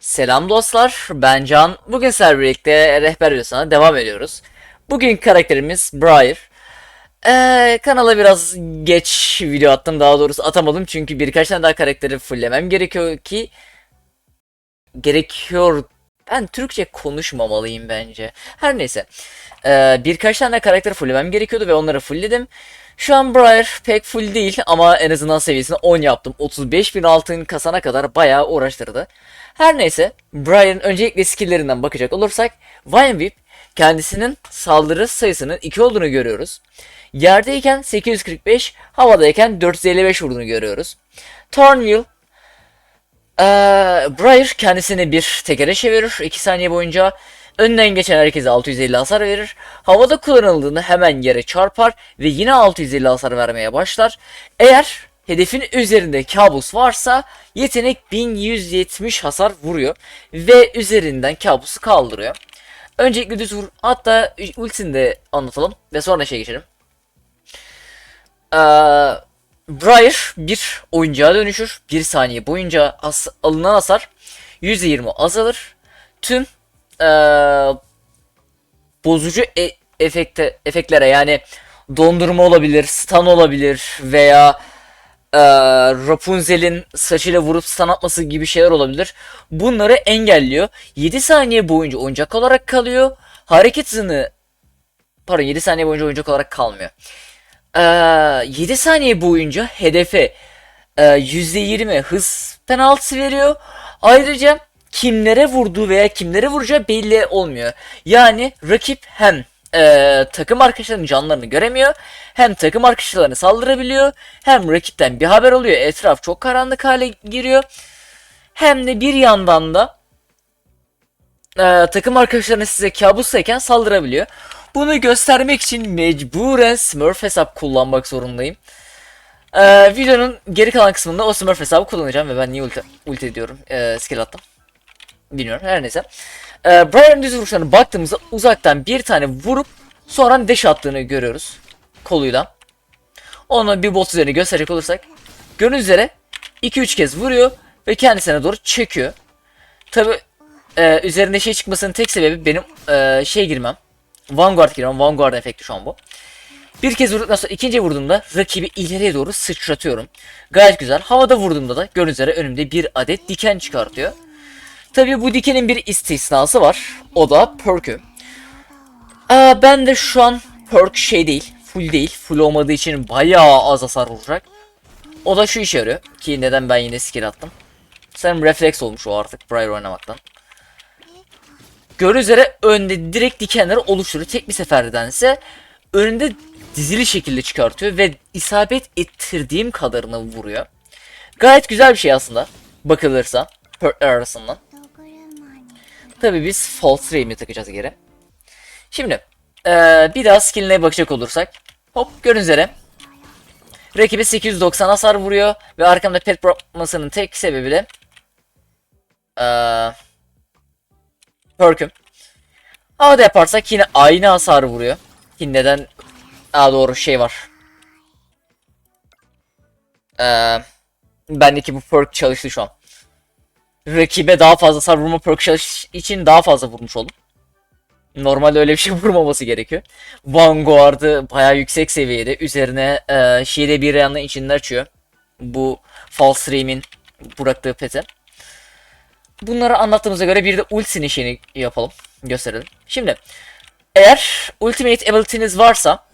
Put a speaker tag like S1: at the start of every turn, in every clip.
S1: Selam dostlar, ben Can. Bugün sizlerle birlikte rehber videosuna devam ediyoruz. Bugün karakterimiz Briar. Ee, kanala biraz geç video attım, daha doğrusu atamadım çünkü birkaç tane daha karakteri fulllemem gerekiyor ki... Gerekiyor... Ben Türkçe konuşmamalıyım bence. Her neyse. Ee, birkaç tane karakteri fulllemem gerekiyordu ve onları fullledim. Şu an Briar pek full değil ama en azından seviyesini 10 yaptım. 35.000 altın kasana kadar bayağı uğraştırdı. Her neyse, Brian'ın öncelikle skill'lerinden bakacak olursak, Vine Whip kendisinin saldırı sayısının 2 olduğunu görüyoruz. Yerdeyken 845, havadayken 455 vurduğunu görüyoruz. Thornwheel, ee, Briar kendisini bir tekere çevirir 2 saniye boyunca. Önden geçen herkese 650 hasar verir. Havada kullanıldığında hemen yere çarpar ve yine 650 hasar vermeye başlar. Eğer hedefin üzerinde kabus varsa yetenek 1170 hasar vuruyor ve üzerinden kabusu kaldırıyor. Öncelikle düz vur. Hatta ultisini de anlatalım ve sonra şey geçelim. Ee, Briar bir oyuncağa dönüşür. 1 saniye boyunca as- alınan hasar %20 azalır. Tüm ee, bozucu e- efekte efektlere yani dondurma olabilir, stun olabilir veya ee, Rapunzel'in saçıyla vurup stun atması gibi şeyler olabilir. Bunları engelliyor. 7 saniye boyunca oyuncak olarak kalıyor. Hareket hızını pardon 7 saniye boyunca oyuncak olarak kalmıyor. Ee, 7 saniye boyunca hedefe e, %20 hız penaltısı veriyor. Ayrıca kimlere vurduğu veya kimlere vuracağı belli olmuyor. Yani rakip hem e, takım arkadaşlarının canlarını göremiyor. Hem takım arkadaşlarına saldırabiliyor. Hem rakipten bir haber oluyor. Etraf çok karanlık hale giriyor. Hem de bir yandan da e, takım arkadaşlarına size kabussayken saldırabiliyor. Bunu göstermek için mecburen Smurf hesap kullanmak zorundayım. E, videonun geri kalan kısmında o Smurf hesabı kullanacağım ve ben niye ulti, ulti ediyorum. E, skill attım. Bilmiyorum her neyse. E, Brian düz vuruşlarına baktığımızda uzaktan bir tane vurup sonra deş attığını görüyoruz. Koluyla. Onu bir bot üzerine gösterecek olursak. Gördüğünüz üzere 2-3 kez vuruyor ve kendisine doğru çekiyor. Tabi e, üzerinde şey çıkmasının tek sebebi benim e, şey girmem. Vanguard girmem. Vanguard efekti şu an bu. Bir kez vurduktan sonra ikinci vurduğumda rakibi ileriye doğru sıçratıyorum. Gayet güzel. Havada vurduğumda da gördüğünüz üzere önümde bir adet diken çıkartıyor. Tabi bu dikenin bir istisnası var. O da perk'ü. Aa, ben de şu an perk şey değil. Full değil. Full olmadığı için bayağı az hasar vuracak. O da şu işe yarıyor. Ki neden ben yine skill attım. Sanırım refleks olmuş o artık Briar oynamaktan. Gördüğünüz üzere önde direkt dikenleri oluşturuyor. Tek bir seferdense önünde dizili şekilde çıkartıyor ve isabet ettirdiğim kadarını vuruyor. Gayet güzel bir şey aslında. Bakılırsa. Perkler arasından. Tabi biz false raim'i takacağız geri. Şimdi eee, bir daha skill'ine bakacak olursak. Hop gördüğünüz üzere. Rakibe 890 hasar vuruyor ve arkamda pet bırakmasının tek sebebi de eee perk'üm. Havada yaparsak yine aynı hasar vuruyor. Ki neden? Aa doğru şey var. Eee bendeki bu perk çalıştı şu an. Rakibe daha fazla hasar vurma perk için daha fazla vurmuş oldum. Normalde öyle bir şey vurmaması gerekiyor. Vanguard'ı bayağı yüksek seviyede. Üzerine e, şeyde bir yandan içinden açıyor. Bu False Stream'in bıraktığı pete. Bunları anlattığımıza göre bir de ultisinin şeyini yapalım. Gösterelim. Şimdi eğer ultimate ability'niz varsa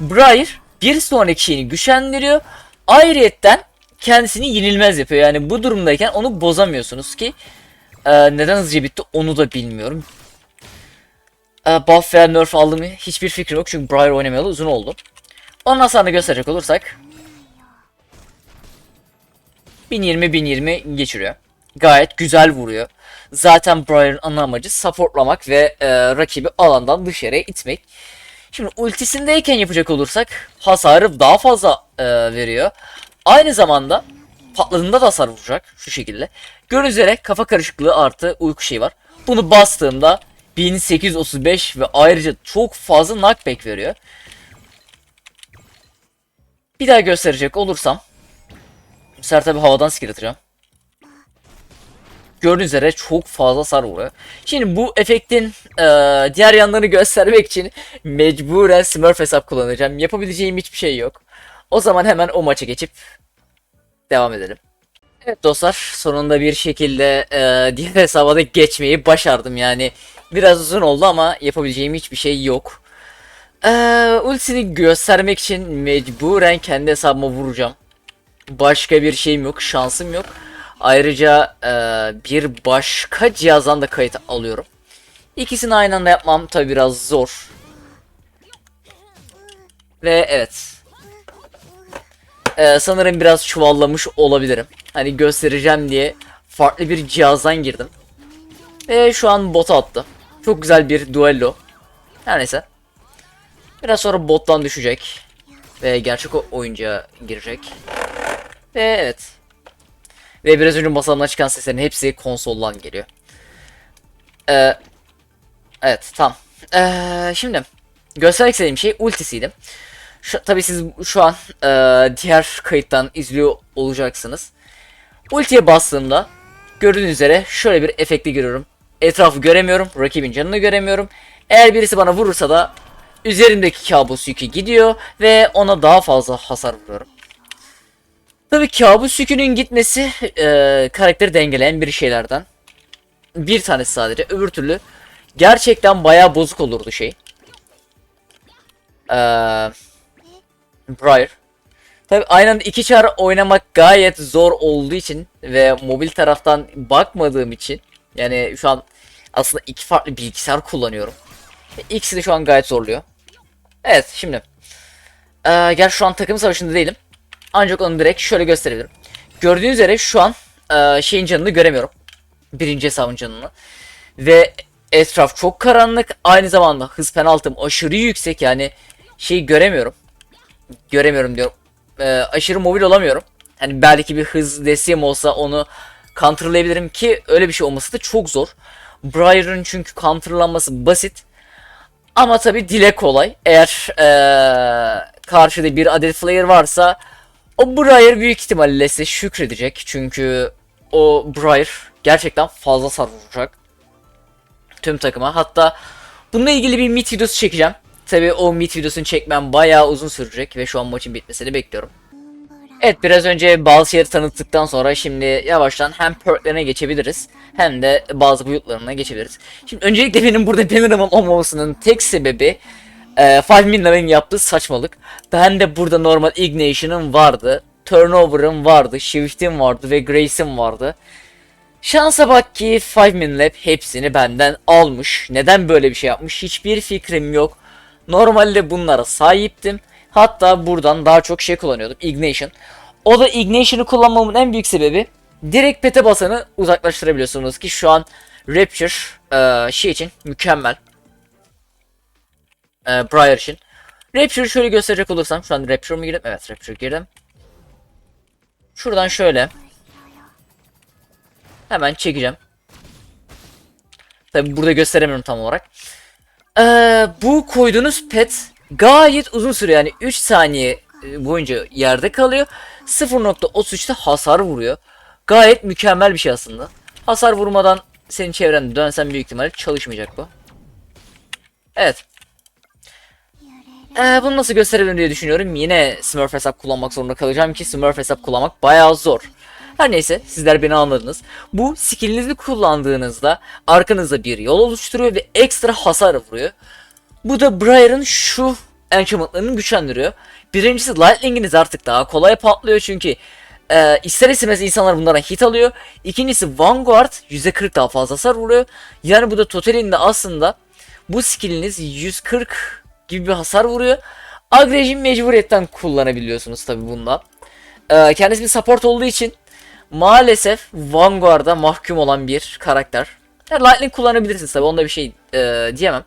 S1: Briar bir sonraki şeyini güçlendiriyor. Ayrıyetten kendisini yenilmez yapıyor. Yani bu durumdayken onu bozamıyorsunuz ki ee, neden hızlıca bitti onu da bilmiyorum. Ee, buff veya nerf aldım hiçbir fikrim yok çünkü Briar oynamayalı uzun oldu. Onun hasarını gösterecek olursak 1020-1020 geçiriyor. Gayet güzel vuruyor. Zaten Briar'ın ana amacı supportlamak ve e, rakibi alandan dışarıya itmek. Şimdi ultisindeyken yapacak olursak hasarı daha fazla e, veriyor. Aynı zamanda patladığında da hasar vuracak şu şekilde. Gördüğünüz üzere kafa karışıklığı artı uyku şeyi var. Bunu bastığımda 1835 ve ayrıca çok fazla knockback veriyor. Bir daha gösterecek olursam bu sefer tabi havadan skill atacağım. Gördüğünüz üzere çok fazla hasar vuruyor. Şimdi bu efektin e, diğer yanlarını göstermek için mecburen Smurf hesap kullanacağım. Yapabileceğim hiçbir şey yok. O zaman hemen o maça geçip devam edelim. Evet dostlar sonunda bir şekilde e, diğer hesaba da geçmeyi başardım yani. Biraz uzun oldu ama yapabileceğim hiçbir şey yok. E, ultisini göstermek için mecburen kendi hesabıma vuracağım. Başka bir şeyim yok, şansım yok. Ayrıca e, bir başka cihazdan da kayıt alıyorum. İkisini aynı anda yapmam tabi biraz zor. Ve evet. E, sanırım biraz çuvallamış olabilirim. Hani göstereceğim diye farklı bir cihazdan girdim. Ve şu an bota attı. Çok güzel bir duello. Her neyse. Biraz sonra bottan düşecek. Ve gerçek o- oyuncağa girecek. Ve evet. Ve biraz önce masamdan çıkan seslerin hepsi konsoldan geliyor. Ee, evet tamam. Ee, şimdi göstermek istediğim şey ultisiydi. Şu, tabii siz şu an e, diğer kayıttan izliyor olacaksınız. Ultiye bastığımda gördüğünüz üzere şöyle bir efekti görüyorum. Etrafı göremiyorum, rakibin canını göremiyorum. Eğer birisi bana vurursa da üzerimdeki kabus yükü gidiyor ve ona daha fazla hasar vuruyorum. Tabii kabus yükünün gitmesi e, karakteri dengeleyen bir şeylerden. Bir tanesi sadece. Öbür türlü gerçekten bayağı bozuk olurdu şey. Eee Briar. Tabii aynı anda iki çar oynamak gayet zor olduğu için ve mobil taraftan bakmadığım için yani şu an aslında iki farklı bilgisayar kullanıyorum. Ve İkisi de şu an gayet zorluyor. Evet şimdi. Ee, gel şu an takım savaşında değilim. Ancak onu direkt şöyle gösterebilirim. Gördüğünüz üzere şu an e, şeyin canını göremiyorum. Birinci hesabın canını. Ve etraf çok karanlık. Aynı zamanda hız penaltım aşırı yüksek yani şeyi göremiyorum. Göremiyorum diyorum. E, aşırı mobil olamıyorum. Hani belki bir hız desteğim olsa onu counterlayabilirim ki öyle bir şey olması da çok zor. Briar'ın çünkü counterlanması basit. Ama tabi dile kolay. Eğer eee, karşıda bir adet player varsa o Briar büyük ihtimalle size şükredecek. Çünkü o Briar gerçekten fazla sar vuracak. Tüm takıma. Hatta bununla ilgili bir mid videosu çekeceğim. Tabi o mid videosunu çekmem bayağı uzun sürecek ve şu an maçın bitmesini bekliyorum. Evet biraz önce şeyleri tanıttıktan sonra şimdi yavaştan hem perklerine geçebiliriz hem de bazı boyutlarına geçebiliriz. Şimdi öncelikle benim burada banner'ımın olmamasının tek sebebi e, Five Minut'ın yaptığı saçmalık. Ben de burada normal Ignition'ım vardı, Turnover'ım vardı, Shift'im vardı ve Grace'im vardı. Şansa bak ki Five Minute Lab hepsini benden almış. Neden böyle bir şey yapmış hiçbir fikrim yok. Normalde bunlara sahiptim. Hatta buradan daha çok şey kullanıyordum. Ignition. O da Ignition'ı kullanmamın en büyük sebebi direkt pete basanı uzaklaştırabiliyorsunuz ki şu an Rapture eee, şey için mükemmel. Eee Briar için. Rapture şöyle gösterecek olursam şu an Rapture mu girdim? Evet Rapture girdim. Şuradan şöyle. Hemen çekeceğim. Tabi burada gösteremiyorum tam olarak. Ee, bu koyduğunuz pet gayet uzun süre yani 3 saniye e, boyunca yerde kalıyor. 0.33'te hasar vuruyor. Gayet mükemmel bir şey aslında. Hasar vurmadan senin çevrende dönsen büyük ihtimalle çalışmayacak bu. Evet. Ee, bunu nasıl gösterebilirim diye düşünüyorum. Yine Smurf hesap kullanmak zorunda kalacağım ki Smurf hesap kullanmak bayağı zor. Her neyse sizler beni anladınız. Bu skillinizi kullandığınızda arkanızda bir yol oluşturuyor ve ekstra hasar vuruyor. Bu da Briar'ın şu enchantment'larını güçlendiriyor. Birincisi Lightning'iniz artık daha kolay patlıyor çünkü e, ister istemez insanlar bunlara hit alıyor. İkincisi Vanguard %40 daha fazla hasar vuruyor. Yani bu da totalinde aslında bu skilliniz 140 gibi bir hasar vuruyor. Agrejim mecburiyetten kullanabiliyorsunuz tabi bunda. E, kendisi bir support olduğu için maalesef Vanguard'a mahkum olan bir karakter. Yani Lightning kullanabilirsiniz tabi onda bir şey e, diyemem.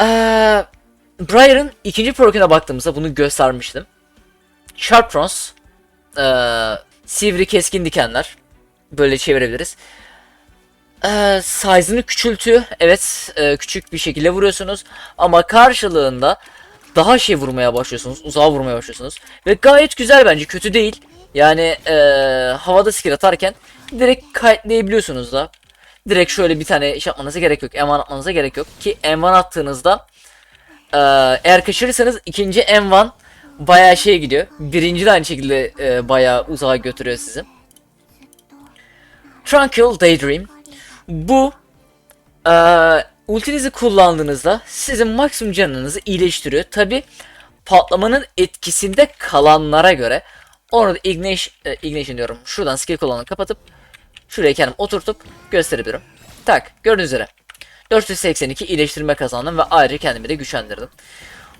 S1: Eee Briar'ın ikinci perk'üne baktığımızda bunu göstermiştim. Sharp Thorns, eee, sivri keskin dikenler, böyle çevirebiliriz. Eee size'ını küçültüyor, evet eee, küçük bir şekilde vuruyorsunuz ama karşılığında daha şey vurmaya başlıyorsunuz, uzağa vurmaya başlıyorsunuz ve gayet güzel bence, kötü değil. Yani e, havada skill atarken direkt kayıtlayabiliyorsunuz da. Direkt şöyle bir tane iş yapmanıza gerek yok. M1 atmanıza gerek yok. Ki M1 attığınızda e, eğer kaçırırsanız ikinci M1 bayağı şey gidiyor. Birinci de aynı şekilde e, bayağı uzağa götürüyor sizi. Tranquil Daydream. Bu e, ultinizi kullandığınızda sizin maksimum canınızı iyileştiriyor. Tabi patlamanın etkisinde kalanlara göre onu da ignition, e, ignition diyorum. Şuradan skill kullanımı kapatıp şuraya kendim oturtup gösterebilirim. Tak gördüğünüz üzere 482 iyileştirme kazandım ve ayrıca kendimi de güçlendirdim.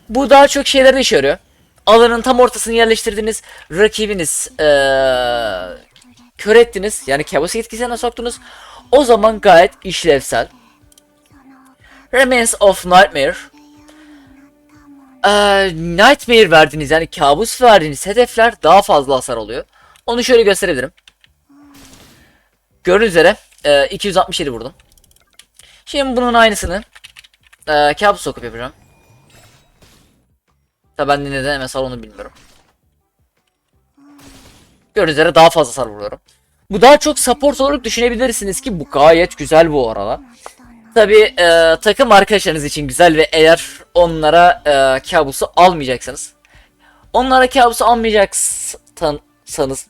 S1: Bu daha çok şeylerde işe yarıyor. Alanın tam ortasını yerleştirdiniz. Rakibiniz eee kör ettiniz. Yani kabus etkisine soktunuz. O zaman gayet işlevsel. Remains of Nightmare. Ee, nightmare verdiğiniz yani kabus verdiğiniz hedefler daha fazla hasar alıyor. Onu şöyle gösterebilirim. Gördüğünüz üzere e, 267 vurdum. Şimdi bunun aynısını e, kabus sokup yapacağım. Tabi ben de neden MSR onu bilmiyorum. Gördüğünüz üzere daha fazla hasar vuruyorum. Bu daha çok support olarak düşünebilirsiniz ki bu gayet güzel bu arada. Tabi e, takım arkadaşlarınız için güzel ve eğer onlara e, kabusu almayacaksanız onlara kabusu almayacaksanız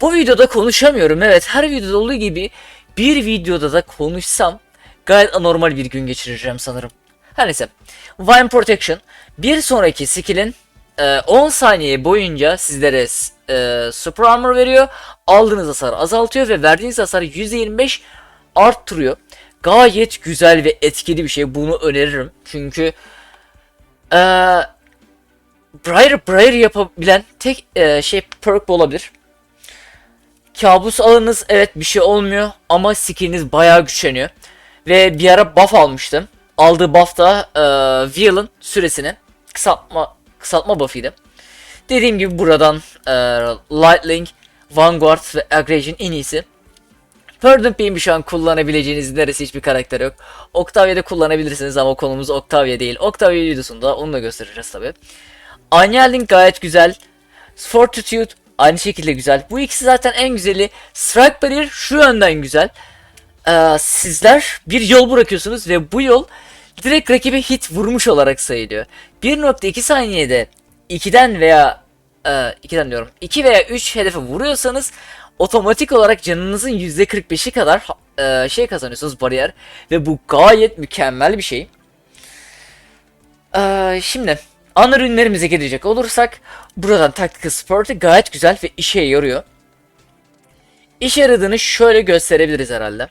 S1: bu videoda konuşamıyorum evet her videoda olduğu gibi bir videoda da konuşsam gayet anormal bir gün geçireceğim sanırım. Her neyse Vine Protection bir sonraki skill'in e, 10 saniye boyunca sizlere e, super armor veriyor. Aldığınız hasarı azaltıyor ve verdiğiniz hasarı %25 arttırıyor. Gayet güzel ve etkili bir şey. Bunu öneririm. Çünkü e, Briar Briar yapabilen tek e, şey perk olabilir. Kabus alınız evet bir şey olmuyor ama skilliniz bayağı güçleniyor. Ve bir ara buff almıştım. Aldığı buff da e, Veil'ın süresini kısaltma kısaltma buff'ıydı. Dediğim gibi buradan e, Lightning, Vanguard ve Aggression en iyisi. Verdant Beam'i şu an kullanabileceğiniz neresi hiçbir karakter yok. Octavia'da kullanabilirsiniz ama konumuz Octavia değil. Octavia videosunda onu da göstereceğiz tabi. Anyeling gayet güzel. Fortitude aynı şekilde güzel. Bu ikisi zaten en güzeli. Strike Barrier şu yönden güzel. Ee, sizler bir yol bırakıyorsunuz ve bu yol direkt rakibe hit vurmuş olarak sayılıyor. 1.2 saniyede 2'den veya e, 2'den diyorum 2 veya 3 hedefe vuruyorsanız otomatik olarak canınızın %45'i kadar e, şey kazanıyorsunuz bariyer ve bu gayet mükemmel bir şey. E, şimdi ana ürünlerimize gelecek olursak buradan Tactical Sport'ı gayet güzel ve işe yarıyor. İşe yaradığını şöyle gösterebiliriz herhalde.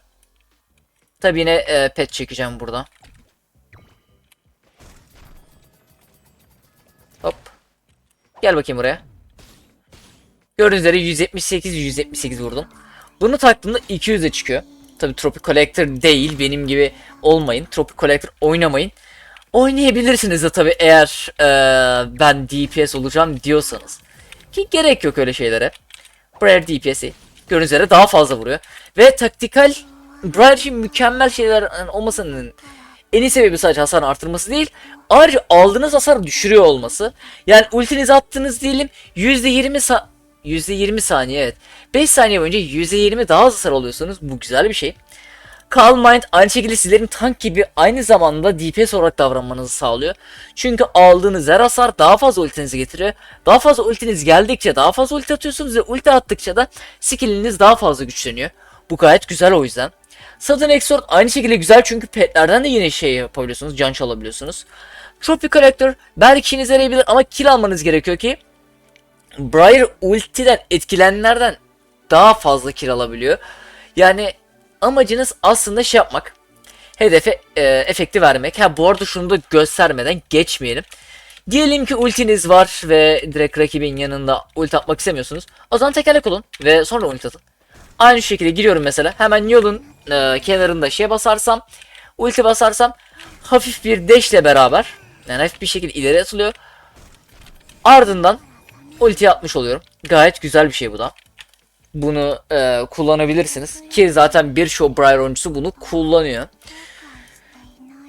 S1: Tabi yine e, pet çekeceğim burada. Hop. Gel bakayım buraya. Gördüğünüz üzere 178 178 vurdum. Bunu taktığımda 200'e çıkıyor. Tabi Tropic Collector değil benim gibi olmayın. Tropic Collector oynamayın. Oynayabilirsiniz de tabi eğer e, ben DPS olacağım diyorsanız. Ki gerek yok öyle şeylere. Briar DPS'i gördüğünüz üzere daha fazla vuruyor. Ve taktikal Briar için mükemmel şeyler olmasının en iyi sebebi sadece hasar arttırması değil. Ayrıca aldığınız hasar düşürüyor olması. Yani ultinizi attınız diyelim %20 sa %20 saniye evet. 5 saniye boyunca %20 daha az hasar alıyorsunuz. Bu güzel bir şey. Calm Mind aynı şekilde sizlerin tank gibi aynı zamanda DPS olarak davranmanızı sağlıyor. Çünkü aldığınız her hasar daha fazla ultinizi getiriyor. Daha fazla ultiniz geldikçe daha fazla ulti atıyorsunuz ve ulti attıkça da skilliniz daha fazla güçleniyor. Bu gayet güzel o yüzden. Sudden Exort aynı şekilde güzel çünkü petlerden de yine şey yapabiliyorsunuz. Can çalabiliyorsunuz. Tropic Collector belki işinize yarayabilir ama kill almanız gerekiyor ki Briar ultiden etkilenenlerden daha fazla kill alabiliyor. Yani amacınız aslında şey yapmak. Hedefe e, efekti vermek. Ha bu arada şunu da göstermeden geçmeyelim. Diyelim ki ultiniz var ve direkt rakibin yanında ulti atmak istemiyorsunuz. O zaman tekerlek olun ve sonra ulti atın. Aynı şekilde giriyorum mesela. Hemen yolun e, kenarında şey basarsam, ulti basarsam hafif bir ile beraber yani hafif bir şekilde ileri atılıyor. Ardından ulti atmış oluyorum. Gayet güzel bir şey bu da. Bunu e, kullanabilirsiniz. Ki zaten bir show Briar oyuncusu bunu kullanıyor.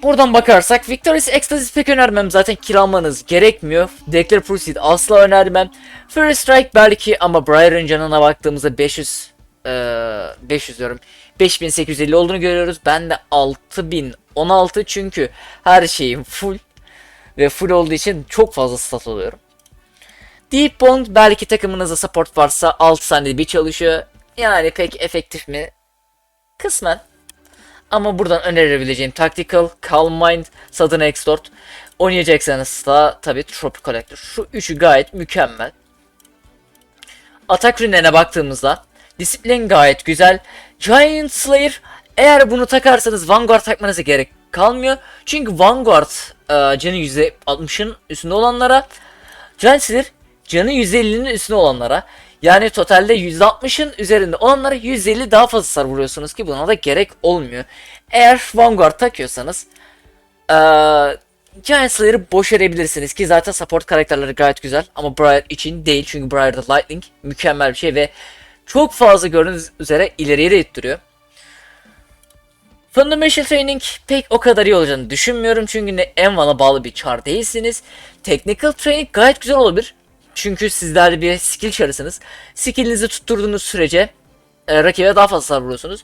S1: Buradan bakarsak Victorious Ecstasy pek önermem zaten kiralmanız gerekmiyor. Declare Proceed asla önermem. First Strike belki ama Briar'ın canına baktığımızda 500 eee 500 diyorum 5850 olduğunu görüyoruz. Ben de 6016 çünkü her şeyim full ve full olduğu için çok fazla stat alıyorum. Deep Bond belki takımınızda support varsa 6 saniyede bir çalışıyor. Yani pek efektif mi? Kısmen. Ama buradan önerebileceğim Tactical, Calm Mind, Sudden Extort. Oynayacaksanız da tabi Tropic Collector. Şu üçü gayet mükemmel. Atak ürünlerine baktığımızda disiplin gayet güzel. Giant Slayer eğer bunu takarsanız Vanguard takmanıza gerek kalmıyor. Çünkü Vanguard e, canı %60'ın üstünde olanlara Giant Slayer canı %50'nin üstünde olanlara yani totalde %60'ın üzerinde olanlara %50 daha fazla hasar vuruyorsunuz ki buna da gerek olmuyor. Eğer Vanguard takıyorsanız eee Giant Slayer'ı boş verebilirsiniz ki zaten support karakterleri gayet güzel ama Briar için değil çünkü Briar'da Lightning mükemmel bir şey ve çok fazla gördüğünüz üzere ileriye de ittiriyor. Fundamental Training pek o kadar iyi olacağını düşünmüyorum çünkü ne Envan'a bağlı bir char değilsiniz. Technical Training gayet güzel olabilir. Çünkü sizler bir skill çarısınız. Skillinizi tutturduğunuz sürece e, rakibe daha fazla hasar vuruyorsunuz.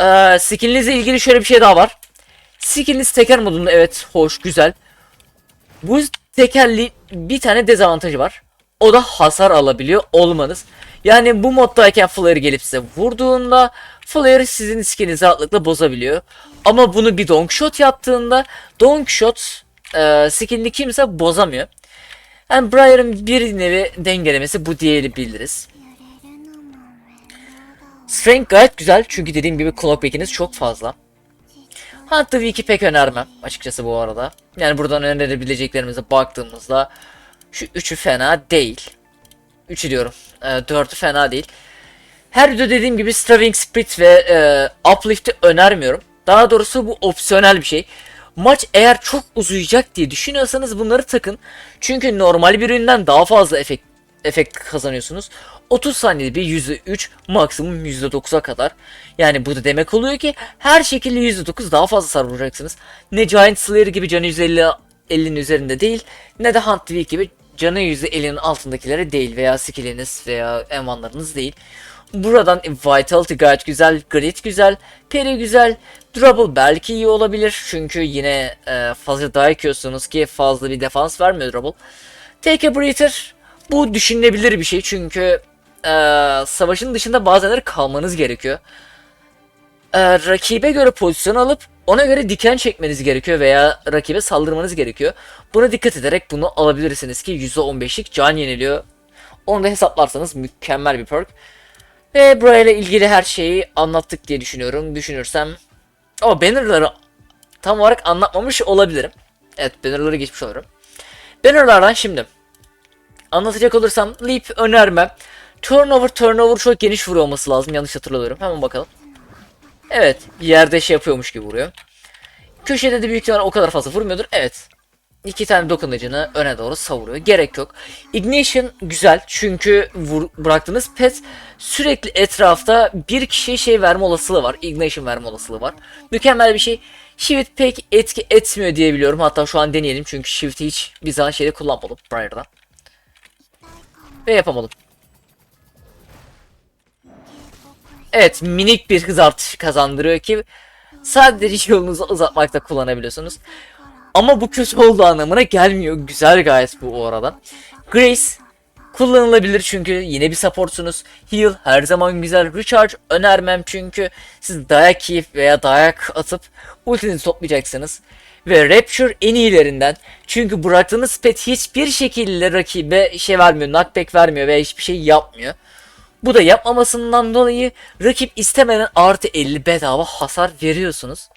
S1: E, skillinizle ilgili şöyle bir şey daha var. Skilliniz teker modunda evet hoş güzel. Bu tekerli bir tane dezavantajı var. O da hasar alabiliyor olmanız. Yani bu moddayken Flare gelip size vurduğunda Flare sizin skillinizi rahatlıkla bozabiliyor. Ama bunu bir Donk Shot yaptığında Donk Shot e, skillini kimse bozamıyor. Yani Briar'ın bir nevi dengelemesi bu diyebiliriz. Strength gayet güzel çünkü dediğim gibi clockback'iniz çok fazla. Hunter Week'i pek önermem açıkçası bu arada. Yani buradan önerebileceklerimize baktığımızda şu üçü fena değil. Üçü diyorum. E, dördü fena değil. Her video dediğim gibi Straving Split ve e, Uplift'i önermiyorum. Daha doğrusu bu opsiyonel bir şey. Maç eğer çok uzayacak diye düşünüyorsanız bunları takın. Çünkü normal bir üründen daha fazla efekt, efekt kazanıyorsunuz. 30 saniyede bir %3 maksimum %9'a kadar. Yani bu da demek oluyor ki her şekilde %9 daha fazla hasar vuracaksınız. Ne Giant Slayer gibi canı 150 50'nin üzerinde değil ne de Hunt Week gibi canı %50'nin altındakilere değil veya skilliniz veya envanlarınız değil. Buradan Vitality gayet güzel, Grit güzel, Peri güzel, Trouble belki iyi olabilir çünkü yine e, fazla dayak yiyorsunuz ki fazla bir defans vermiyor Trouble. Take a Breather bu düşünülebilir bir şey çünkü e, savaşın dışında bazenleri kalmanız gerekiyor. E, rakibe göre pozisyon alıp ona göre diken çekmeniz gerekiyor veya rakibe saldırmanız gerekiyor. Buna dikkat ederek bunu alabilirsiniz ki %15'lik can yeniliyor. Onu da hesaplarsanız mükemmel bir perk. Ve burayla ilgili her şeyi anlattık diye düşünüyorum. Düşünürsem ama bannerları tam olarak anlatmamış olabilirim. Evet bannerları geçmiş olurum. Bannerlardan şimdi anlatacak olursam leap önermem. Turnover turnover çok geniş vuruyor olması lazım yanlış hatırlıyorum. Hemen bakalım. Evet yerde şey yapıyormuş gibi vuruyor. Köşede de büyük ihtimalle o kadar fazla vurmuyordur. Evet. İki tane dokunucunu öne doğru savuruyor. Gerek yok. Ignition güzel çünkü vur, bıraktığınız pet sürekli etrafta bir kişiye şey verme olasılığı var. Ignition verme olasılığı var. Mükemmel bir şey. Shift pek etki etmiyor diye biliyorum. Hatta şu an deneyelim çünkü Shift'i hiç bir zaman şeyde kullanmadım Briar'dan. Ve yapamadım. Evet minik bir hız artışı kazandırıyor ki sadece yolunuzu uzatmakta kullanabiliyorsunuz. Ama bu kötü olduğu anlamına gelmiyor. Güzel gayet bu o arada. Grace kullanılabilir çünkü yine bir supportsunuz. Heal her zaman güzel. Recharge önermem çünkü siz dayak yiyip veya dayak atıp ultinizi toplayacaksınız. Ve Rapture en iyilerinden. Çünkü bıraktığınız pet hiçbir şekilde rakibe şey vermiyor, knockback vermiyor veya hiçbir şey yapmıyor. Bu da yapmamasından dolayı rakip istemeden artı 50 bedava hasar veriyorsunuz.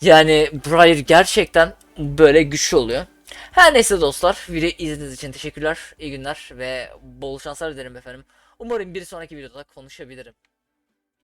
S1: Yani Briar gerçekten böyle güçlü oluyor. Her neyse dostlar, videoyu izlediğiniz için teşekkürler, iyi günler ve bol şanslar dilerim efendim. Umarım bir sonraki videoda konuşabilirim.